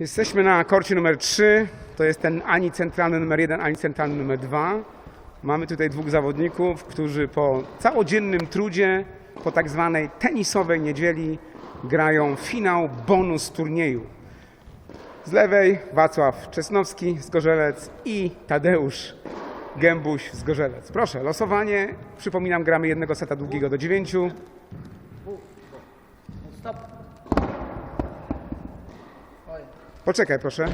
Jesteśmy na korcie numer 3. To jest ten ani centralny numer 1, ani centralny numer 2. Mamy tutaj dwóch zawodników, którzy po całodziennym trudzie, po tak zwanej tenisowej niedzieli grają finał bonus turnieju. Z lewej Wacław Czesnowski z Gorzelec i Tadeusz Gębuś z Gorzelec. Proszę, losowanie. Przypominam, gramy jednego seta długiego do dziewięciu. Stop. Poczekaj, proszę.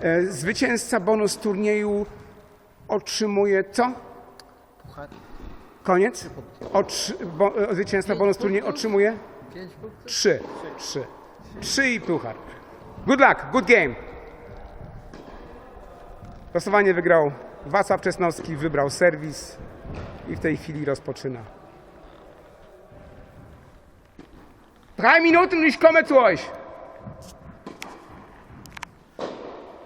E, Zwycięzca bonus turnieju otrzymuje co? puchar. Koniec? Otrzy, bo, e, zwycięzca bonus turnieju otrzymuje? Pięć punktów. Trzy. Trzy. Trzy i puchar. Good luck, good game. Losowanie wygrał Wacław Czesnowski, wybrał serwis i w tej chwili rozpoczyna. Drei Minuten, ich komme zu euch.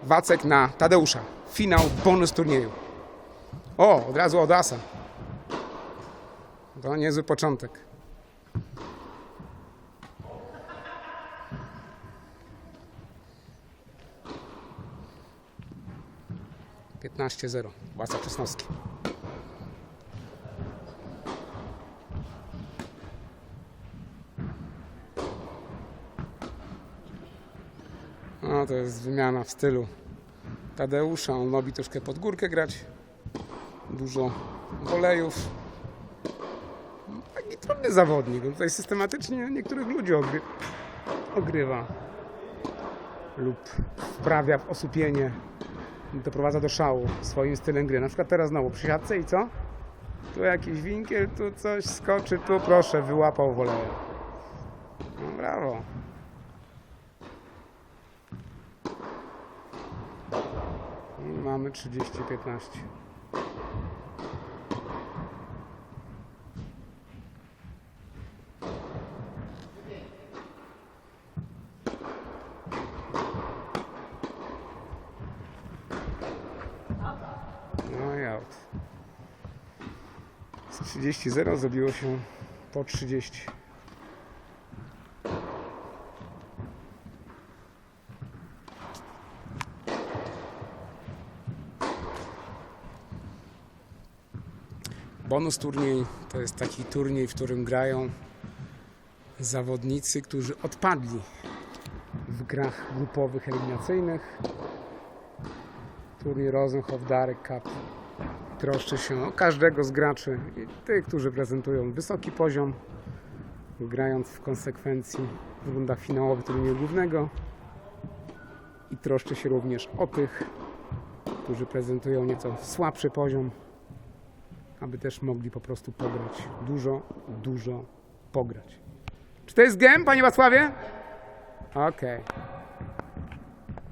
Wacek na Tadeusza. Finał bonus turnieju. O, od razu od asa. To niezły początek. Piętnaście zero. Wacław Czesnowski. No to jest wymiana w stylu Tadeusza. On lubi troszkę pod górkę grać. Dużo wolejów. Taki trudny zawodnik. On tutaj systematycznie niektórych ludzi ogry ogrywa. Lub wprawia w osłupienie. Doprowadza do szału swoim stylem gry. Na przykład teraz znowu przy siatce i co? Tu jakiś winkiel, tu coś skoczy, tu proszę, wyłapał woleję. No brawo. I mamy 30-15. No i out. Z 30-0 zrobiło się po 30. Bonus turniej to jest taki turniej, w którym grają zawodnicy, którzy odpadli w grach grupowych eliminacyjnych. Turniej Rosenhof Darek Cup troszczy się o każdego z graczy i tych, którzy prezentują wysoki poziom, grając w konsekwencji w rundach finałowych turnieju głównego i troszczy się również o tych, którzy prezentują nieco słabszy poziom, aby też mogli po prostu pograć dużo, dużo pograć. Czy to jest gem, panie Wacławie? Okej.